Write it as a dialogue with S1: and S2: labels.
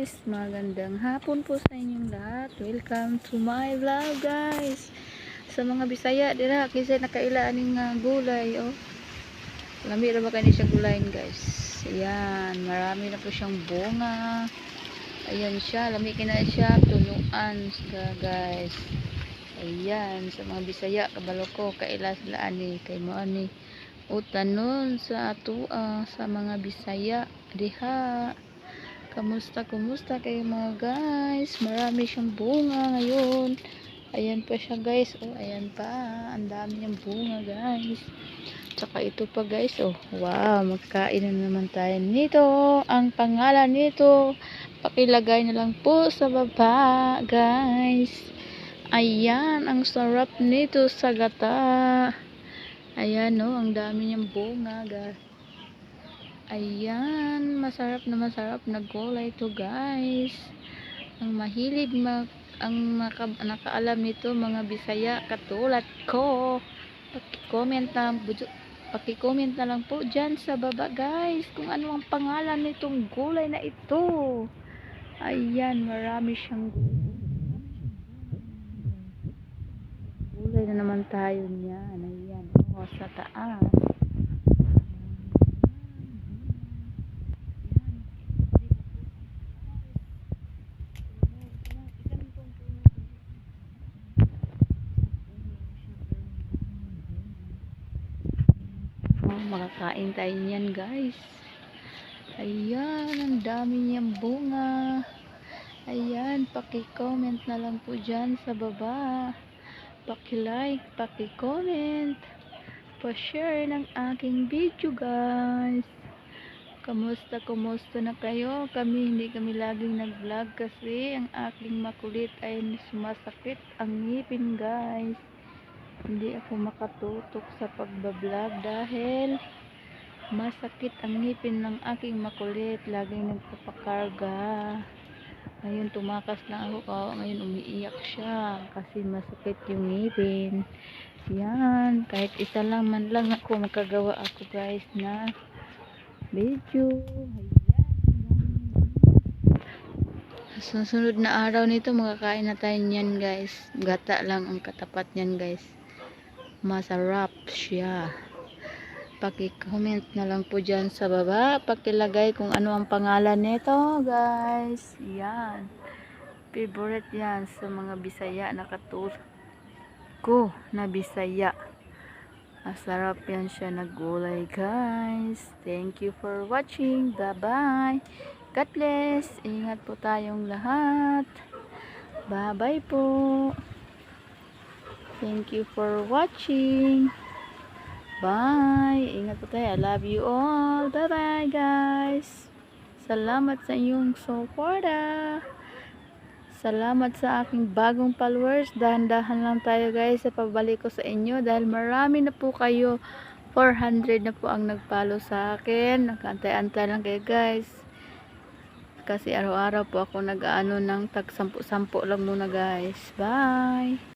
S1: guys, magandang hapon po sa inyong lahat. Welcome to my vlog guys. Sa mga Bisaya dira kasi nakaila aning nga gulay oh. Lami ra ba kani siya gulayin guys. Ayan, marami na po siyang bunga. Ayan siya, lami kina siya tunuan siya guys. Ayan, sa mga Bisaya kabalo ko kaila sila ani kay mo ani utanon sa ato ah, sa mga Bisaya diha. Kamusta, kumusta kayo mga guys? Marami siyang bunga ngayon. Ayan pa siya guys. Oh, ayan pa. Ang dami niyang bunga guys. Tsaka ito pa guys. Oh, wow. Magkain na naman tayo nito. Ang pangalan nito, pakilagay na lang po sa baba guys. Ayan. Ang sarap nito sa gata. Ayan oh. Ang dami niyang bunga guys. Ayan, masarap na masarap na gulay to guys. Ang mahilig mag ang naka, nakaalam nito mga Bisaya katulad ko. Paki-comment na paki-comment na lang po diyan sa baba guys kung ano ang pangalan nitong gulay na ito. Ayan, marami siyang gulay na naman tayo niyan. Ayan, oh, sa taas. Oh, makakain tayo niyan guys. Ayan, ang dami niyang bunga. Ayan, paki-comment na lang po dyan sa baba. Paki-like, paki-comment. Pa-share ng aking video guys. Kamusta, kumusta na kayo? Kami, hindi kami laging nag-vlog kasi ang aking makulit ay sumasakit ang ngipin guys hindi ako makatutok sa pagbablog dahil masakit ang ngipin ng aking makulit. Laging nagpapakarga. Ngayon tumakas lang ako. Oh, ngayon umiiyak siya kasi masakit yung ngipin. Yan kahit isa lang man lang ako makagawa ako guys na video. Ayan. Susunod na araw nito makakain na tayo niyan guys. Gata lang ang katapat niyan guys masarap siya. Paki-comment na lang po dyan sa baba. Pakilagay kung ano ang pangalan nito guys. Yan. Favorite yan sa mga bisaya na katulad ko na bisaya. Masarap yan siya na gulay guys. Thank you for watching. Bye bye God bless. Ingat po tayong lahat. Bye bye po Thank you for watching. Bye. Ingat po tayo. I love you all. Bye-bye guys. Salamat sa inyong suporta. Salamat sa aking bagong followers. Dahan-dahan lang tayo guys sa pabalik ko sa inyo dahil marami na po kayo. 400 na po ang nagpalo sa akin. Nakantay-antay lang kayo guys. Kasi araw-araw po ako nag-ano ng tag 10-10 lang muna guys. Bye.